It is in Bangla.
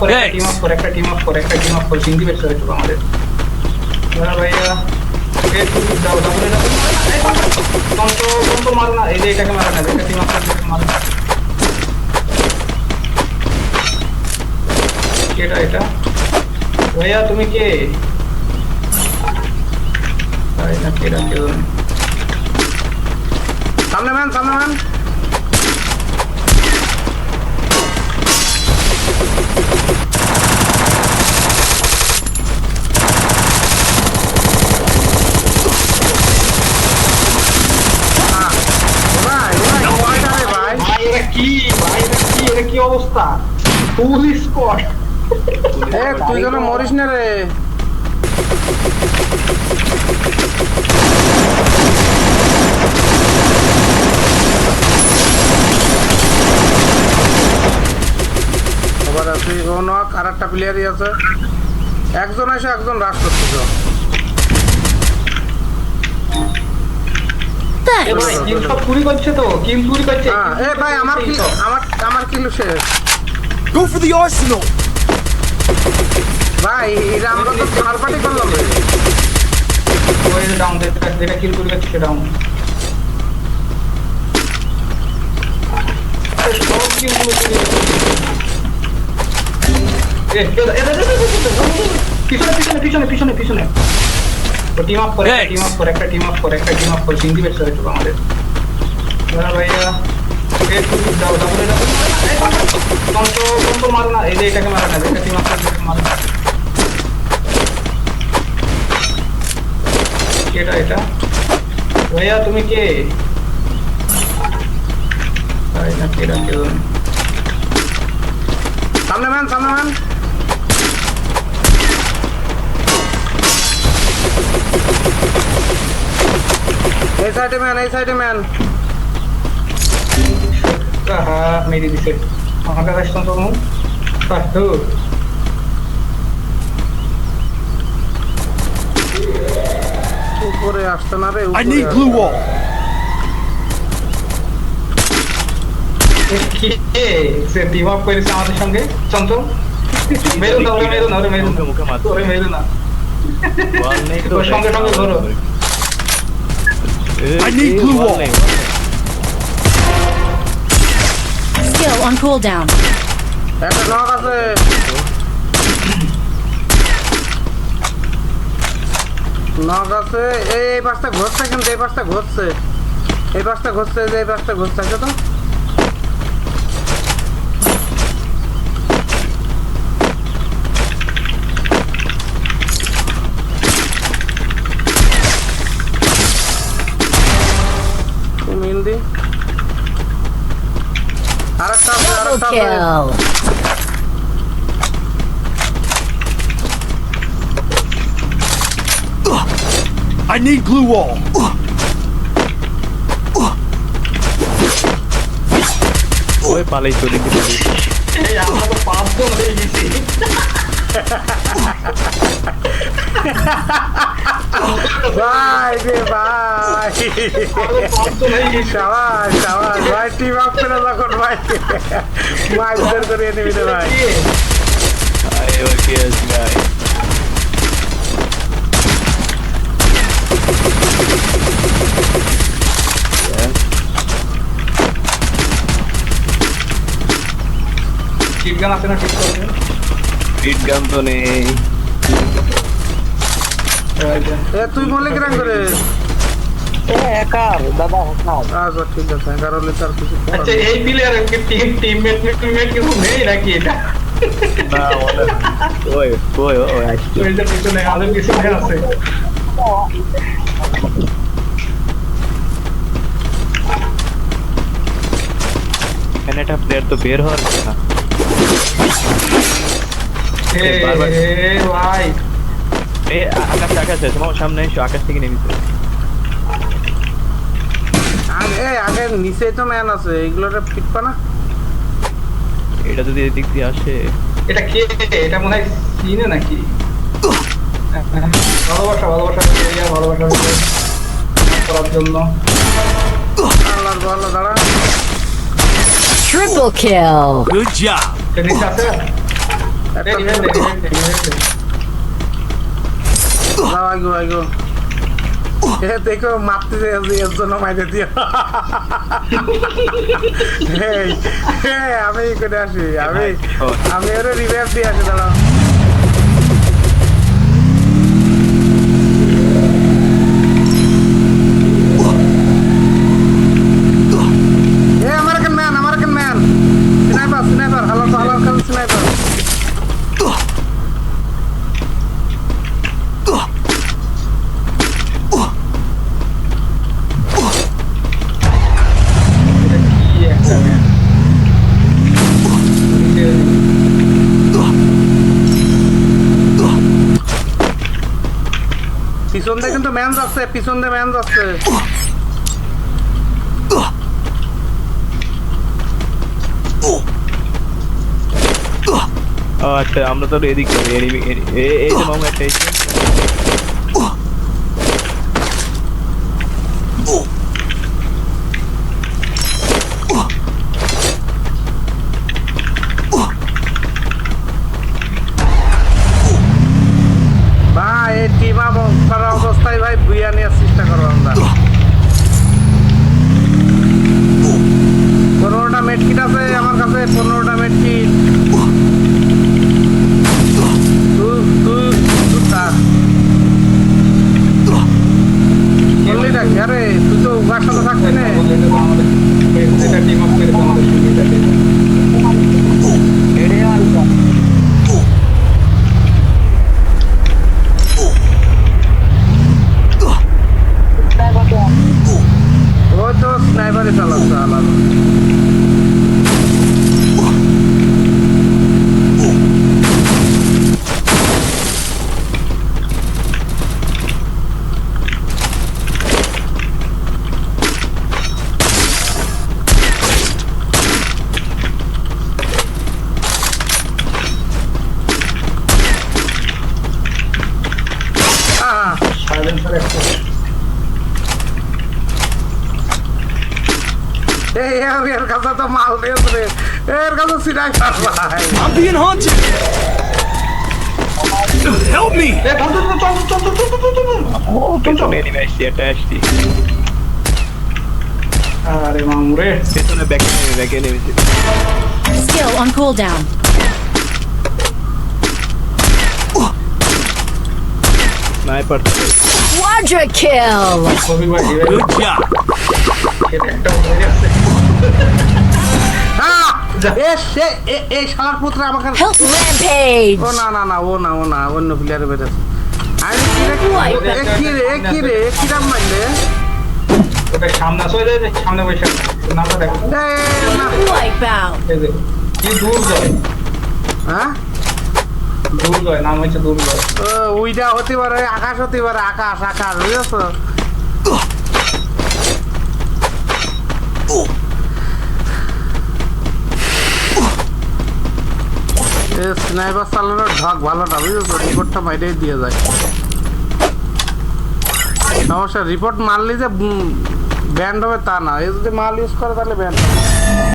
একটা টিম আপ করে একটা টিম আপ করে একটা টিম আপ করে বেশ চলে আমাদের। ভাইয়া এ তুমি দাও এটা মারো না এই যে এটাকে মারো না একটা টিম আপ করে মারো এটা ভাইয়া তুমি কে? ভাই না কেউ সামনে ম্যান সামনে ম্যান। অবস্থা ফুল স্কোয়াড এ তুই যেন মরিস না রে। প্লেয়ারই আছে। একজন আছে একজন রাশ করতেছ। ভাই হ্যাঁ, আমার ভাই আমরা তো করলাম ডাউন ডাউন করে পিছনে পিছনে পিছনে পিছনে পিছনে টিম আপ করে টিম আপ করে একটা টিম আপ করে একটা টিম আপ করে সিঙ্গি বেশ চলে আমাদের হ্যাঁ এটা ভাইয়া তুমি কে সামনে ম্যান সামনে ম্যান এই সাইডে ম্যান এই সাইডে ম্যান। আহা মেরে দিছে। আমার আসতাম তো মু পাঠু উপরে আসতে না রে I উপরে need আসতে। glue wall! কে? সে টিম আপ করেছে আমাদের সঙ্গে। চঞ্চল মেরু না মেরু না মেরু না। মুখে মুখে ওরে মেরু না। বল নেই তো ওর সঙ্গে সঙ্গে ধরো। I need glue wall. Skill on cooldown. একটা নক আছে নক আছে এই এই পাশটা ঘুরছে কিন্তু এই পাশটা ঘুরছে এই পাশটা ঘুরছে এই যে এই পাশটা ঘুরছে আছে তো আছে Double আরেকটা আছে kill. I need glue wall! ওই পালাই চলে কি পালাই এই আমরা তো পাঁচজন হয়ে গেছি ভাই রে ভাই। সাবাস সাবাস। ভাই টিম আপ করে তখন ভাই মাইজার করে নিবি রে ভাই। আরে ও কি আছে ভাই ঠিক গান আছে? না ঠিক গান তো নেই। এ তুই বলে কিরাম করে আচ্ছা ঠিক আছে কারণে তার কিছু আচ্ছা এই প্লেয়ার টিম টিমমেট টিমমেট কিছু নেই নাকি এটা না বলে ওই ওই ওই আসছে ওইটা পিছনে আলো কিছু আছে कैनेटा प्लेयर तो बेर हो रहा है भाई এ আকাশ আকাশ আছে তোমার সামনে এসো আকাশ থেকে নেমেছে আগে আগে নিচে তো ম্যান আছে এইগুলোটা ফিটপা না? এটা যদি এদিক দিয়ে আসে। এটা কে? এটা মনে হয় চিনে নাকি? ভালোবাসা ভালোবাসা ভালোবাসা করার জন্য। দাঁড়া। Triple kill. Good job! সে নিচে আছে একটা রেডি রেডি রেডি রেডি যাও আইগো আইগো এ দেখো মারতে যে এর জন্য মাইরে দিও। আমি করে আসি আমি আমি ওরে রিভাইভ দিয়ে আসি দাঁড়াও এ American man American man sniper sniper হালার হালার খাল স্নাইপার এটা কি একটা ম্যান পিছন কিন্তু ম্যান যাচ্ছে পিছন দিয়ে ম্যান যাচ্ছে আচ্ছা আমরা তো এদিক এই এই যে মামা একটা reflex. এর কাছে তো মাল দিয়েছে এর কাছে সিলাই ভাই I'm being haunted. Help me! আরে মামরে পেছনে ব্যাকে নেমে ব্যাকে নেমেছে Skill on cooldown. Sniper Quadra kill! Good job! Help rampage! দুর্গয় হতে পারে, আকাশ হতে পারে, আকাশ আকাশ, বুঝেছ? স্নাইপার চালানোর ঢক ভালোটা, বুঝেছ? রিপোর্টটা বাইরেই দিয়ে যায়। সমস্যা, রিপোর্ট মারলি যে ব্যান্ড হবে তা না। এ যদি মাল ইউজ করে, তাহলে ব্যান্ড হবে।